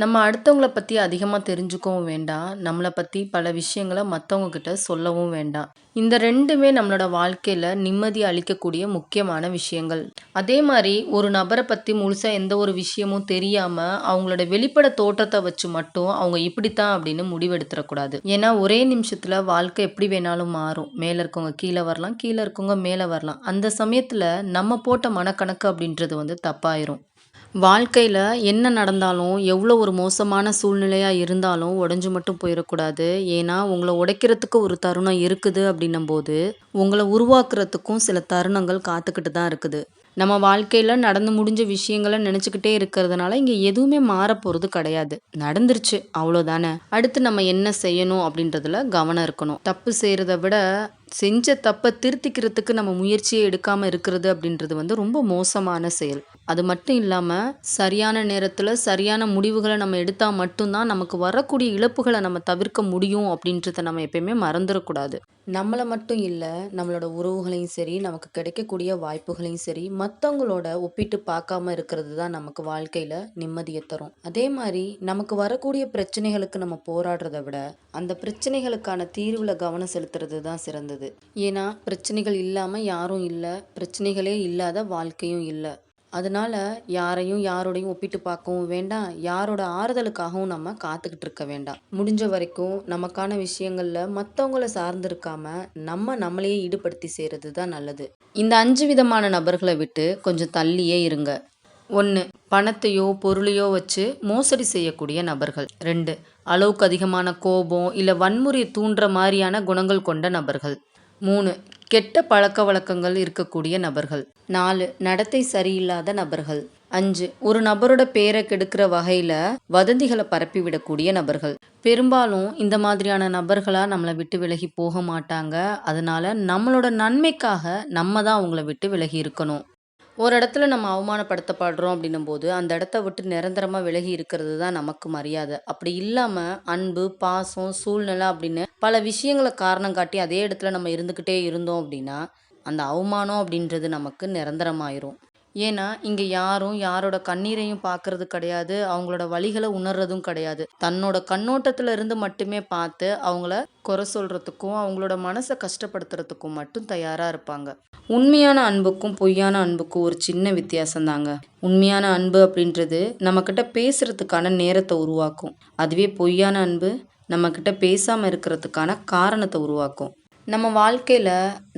நம்ம அடுத்தவங்கள பற்றி அதிகமாக தெரிஞ்சுக்கவும் வேண்டாம். நம்மளை பற்றி பல விஷயங்கள மற்றவங்கக்கிட்ட கிட்ட சொல்லவும் வேண்டாம். இந்த ரெண்டுமே நம்மளோட வாழ்க்கையில் நிம்மதி அளிக்கக்கூடிய முக்கியமான விஷயங்கள். அதே மாதிரி ஒரு நபரை பற்றி முழுசாக எந்த ஒரு விஷயமும் தெரியாமல் அவங்களோட வெளிப்பட தோற்றத்தை வச்சு மட்டும் அவங்க இப்படித்தான் அப்படின்னு முடிவெடுத்துறக்கூடாது. ஏன்னா ஒரே நிமிஷத்தில் வாழ்க்கை எப்படி வேணாலும் மாறும். மேலே இருக்கவங்க கீழே வரலாம், கீழே இருக்கவங்க மேலே வரலாம். அந்த சமயத்தில் நம்ம போட்ட மனக்கணக்கு அப்படின்றது வந்து தப்பாயிரும். வாழ்க்கையில் என்ன நடந்தாலும், எவ்வளோ ஒரு மோசமான சூழ்நிலையாக இருந்தாலும் உடஞ்சு மட்டும் போயிடக்கூடாது ஏன்னா உங்களை உடைக்கிறதுக்கு ஒரு தருணம் இருக்குது அப்படின்னும்போது, உங்களை உருவாக்குறதுக்கும் சில தருணங்கள் காத்துக்கிட்டு தான் இருக்குது. நம்ம வாழ்க்கையில் நடந்து முடிஞ்ச விஷயங்களை நினச்சிக்கிட்டே இருக்கிறதுனால, இங்கே எதுவுமே மாறப்போறது கிடையாது. நடந்துருச்சு அவ்வளோதானே. அடுத்து நம்ம என்ன செய்யணும் அப்படின்றதுல கவனம் இருக்கணும். தப்பு செய்கிறத விட, செஞ்ச தப்பை திருத்திக்கிறதுக்கு நம்ம முயற்சியை எடுக்காமல் இருக்கிறது அப்படின்றது வந்து ரொம்ப மோசமான செயல். அது மட்டும் இல்லாமல் சரியான நேரத்தில் சரியான முடிவுகளை நம்ம எடுத்தால் மட்டும்தான் நமக்கு வரக்கூடிய இழப்புகளை நம்ம தவிர்க்க முடியும் அப்படின்றத நம்ம எப்பயுமே மறந்துடக்கூடாது நம்மளை மட்டும் இல்லை நம்மளோட உறவுகளையும் சரி, நமக்கு கிடைக்கக்கூடிய வாய்ப்புகளையும் சரி, மற்றவங்களோட ஒப்பிட்டு பார்க்காம இருக்கிறது தான் நமக்கு வாழ்க்கையில் நிம்மதியை தரும். அதே மாதிரி நமக்கு வரக்கூடிய பிரச்சனைகளுக்கு நம்ம போராடுறத விட, அந்த பிரச்சனைகளுக்கான தீர்வில் கவனம் செலுத்துறது தான் சிறந்தது. ஏன்னா பிரச்சனைகள் இல்லாமல் யாரும் இல்லை பிரச்சனைகளே இல்லாத வாழ்க்கையும் இல்லை அதனால யாரையும் யாரோடையும் ஒப்பிட்டு பார்க்கவும் வேண்டாம். யாரோட ஆறுதலுக்காகவும் நம்ம காத்துக்கிட்டு இருக்க வேண்டாம். முடிஞ்ச வரைக்கும் நமக்கான விஷயங்கள்ல மற்றவங்களை சார்ந்து இருக்காம, நம்ம நம்மளையே ஈடுபடுத்தி செய்கிறது தான் நல்லது. இந்த அஞ்சு விதமான நபர்களை விட்டு கொஞ்சம் தள்ளியே இருங்க. ஒன்று பணத்தையோ, பொருளையோ வச்சு மோசடி செய்யக்கூடிய நபர்கள். ரெண்டு அளவுக்கு அதிகமான கோபம், இல்லை வன்முறை தூண்டுற மாதிரியான குணங்கள் கொண்ட நபர்கள். மூணு கெட்ட பழக்கவழக்கங்கள் இருக்கக்கூடிய நபர்கள். நாலு நடத்தை சரியில்லாத நபர்கள். அஞ்சு ஒரு நபரோட பேர கெடுக்கிற வகையில் வதந்திகளை பரப்பிவிடக்கூடிய நபர்கள். பெரும்பாலும் இந்த மாதிரியான நபர்களாக நம்மளை விட்டு விலகி போக மாட்டாங்க. அதனால நம்மளோட நன்மைக்காக நம்ம தான் அவங்கள விட்டு விலகி இருக்கணும். ஒரு இடத்துல நம்ம அவமானப்படுத்தப்படுறோம் அப்படின்னும்போது, அந்த இடத்த விட்டு நிரந்தரமாக விலகி இருக்கிறது தான் நமக்கு மரியாதை அப்படி இல்லாமல் அன்பு, பாசம், சூழ்நிலை அப்படின்னு பல விஷயங்கள காரணம் காட்டி அதே இடத்துல நம்ம இருந்துக்கிட்டே இருந்தோம் அப்படின்னா, அந்த அவமானம் அப்படின்றது நமக்கு நிரந்தரமாயிரும். ஏன்னா, இங்கே யாரும் யாரோட கண்ணீரையும் பார்க்கறது கிடையாது. அவங்களோட வழிகளை உணர்றதும் கிடையாது. தன்னோட கண்ணோட்டத்தில் இருந்து மட்டுமே பார்த்து, அவங்கள குறை சொல்கிறதுக்கும் அவங்களோட மனசை கஷ்டப்படுத்துறதுக்கும் மட்டும் தயாராக இருப்பாங்க. உண்மையான அன்புக்கும், பொய்யான அன்புக்கும் ஒரு சின்ன வித்தியாசம் தாங்க. உண்மையான அன்பு அப்படின்றது நம்மக்கிட்ட பேசுறதுக்கான நேரத்தை உருவாக்கும். அதுவே பொய்யான அன்பு நம்மக்கிட்ட பேசாமல் இருக்கிறதுக்கான காரணத்தை உருவாக்கும். நம்ம வாழ்க்கையில்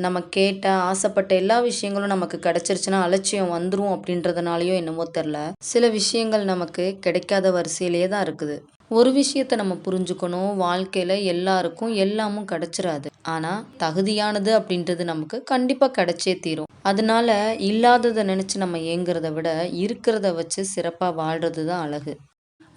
நம்ம கேட்ட, ஆசைப்பட்ட எல்லா விஷயங்களும் நமக்கு கிடைச்சிருச்சுன்னா அலட்சியம் வந்துரும் அப்படின்றதுனாலயோ என்னமோ தெரில சில விஷயங்கள் நமக்கு கிடைக்காத வரிசையிலேயே தான் இருக்குது. ஒரு விஷயத்த நம்ம புரிஞ்சுக்கணும். வாழ்க்கையில் எல்லாருக்கும் எல்லாமும் கிடைச்சிடாது ஆனால் தகுதியானது அப்படின்றது நமக்கு கண்டிப்பாக கிடைச்சே தீரும். அதனால இல்லாததை நினச்சி நம்ம ஏங்குறத விட, இருக்கிறத வச்சு சிறப்பாக வாழ்கிறது தான் அழகு.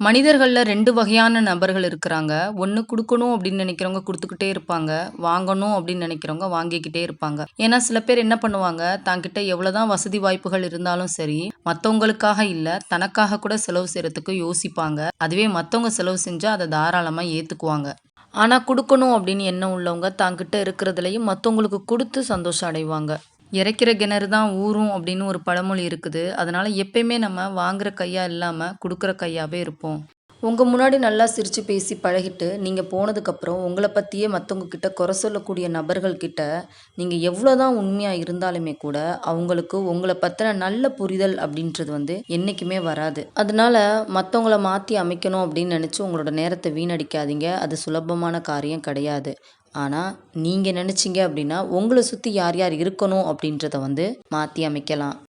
மனிதர்களில் ரெண்டு வகையான நபர்கள் இருக்கிறாங்க. ஒன்று கொடுக்கணும் அப்படின்னு நினைக்கிறவங்க கொடுத்துக்கிட்டே இருப்பாங்க. வாங்கணும் அப்படின்னு நினைக்கிறவங்க வாங்கிக்கிட்டே இருப்பாங்க. ஏன்னா சில பேர் என்ன பண்ணுவாங்க, தாங்கிட்ட எவ்வளோதான் வசதி வாய்ப்புகள் இருந்தாலும் சரி, மற்றவங்களுக்காக இல்லை தனக்காக கூட செலவு செய்கிறதுக்கு யோசிப்பாங்க. அதுவே மற்றவங்க செலவு செஞ்சால் அதை தாராளமாக ஏற்றுக்குவாங்க ஆனால் கொடுக்கணும் அப்படின்னு எண்ணம் உள்ளவங்க தாங்கிட்ட இருக்கிறதுலையும் மற்றவங்களுக்கு கொடுத்து சந்தோஷம் அடைவாங்க. இறைக்கிற கிணறு தான் ஊறும் அப்படின்னு ஒரு பழமொழி இருக்குது. அதனால் எப்பயுமே நம்ம வாங்குற கையாக இல்லாமல் கொடுக்குற கையாகவே இருப்போம். உங்கள் முன்னாடி நல்லா சிரித்து பேசி பழகிட்டு, நீங்கள் போனதுக்கப்புறம் உங்களை பற்றியே மற்றவங்கக்கிட்ட குறை சொல்லக்கூடிய நபர்கள் நீங்கள் எவ்வளோ தான் உண்மையாக இருந்தாலுமே கூட, அவங்களுக்கு உங்களை பற்றின நல்ல புரிதல் அப்படின்றது வந்து என்றைக்குமே வராது. அதனால மற்றவங்கள மாற்றி அமைக்கணும் அப்படின்னு நினச்சி உங்களோட நேரத்தை வீணடிக்காதீங்க. அது சுலபமான காரியம் கிடையாது. ஆனால் நீங்கள் நினச்சிங்க அப்படின்னா, உங்களை சுற்றி யார் யார் இருக்கணும் அப்படின்றத வந்து மாற்றி அமைக்கலாம்.